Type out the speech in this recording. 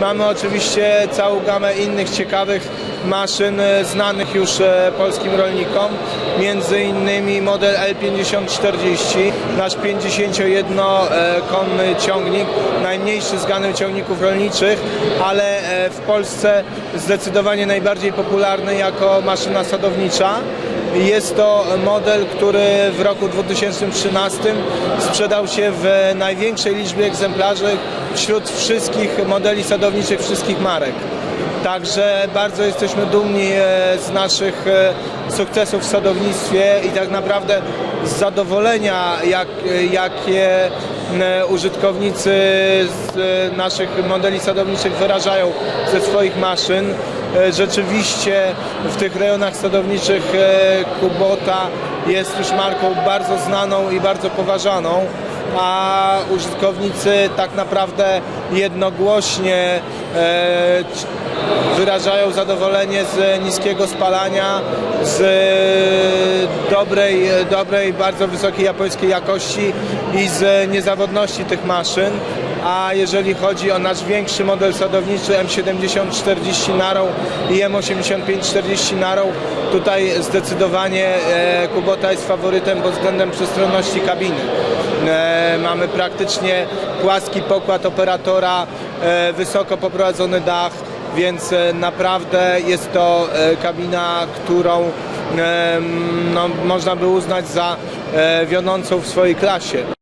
Mamy oczywiście całą gamę innych ciekawych maszyn e, znanych już e, polskim rolnikom, między innymi model L5040, nasz 51-konny ciągnik, najmniejszy z ganem ciągników rolniczych, ale e, w Polsce zdecydowanie najbardziej popularny jako maszyna sadownicza. Jest to model, który w roku 2013 sprzedał się w największej liczbie egzemplarzy wśród wszystkich modeli sadowniczych wszystkich marek. Także bardzo jesteśmy dumni e, z naszych e, sukcesów w sadownictwie i tak naprawdę z zadowolenia, jak, jakie e, użytkownicy z naszych modeli sadowniczych wyrażają ze swoich maszyn. Rzeczywiście w tych rejonach sadowniczych Kubota jest już marką bardzo znaną i bardzo poważaną a użytkownicy tak naprawdę jednogłośnie e, wyrażają zadowolenie z niskiego spalania, z dobrej, dobrej, bardzo wysokiej japońskiej jakości i z niezawodności tych maszyn. A jeżeli chodzi o nasz większy model sadowniczy M7040 Narrow i M8540 Narrow, tutaj zdecydowanie e, Kubota jest faworytem pod względem przestronności kabiny. E, mamy praktycznie płaski pokład operatora, e, wysoko poprowadzony dach, więc naprawdę jest to kabina, którą no, można by uznać za wiodącą w swojej klasie.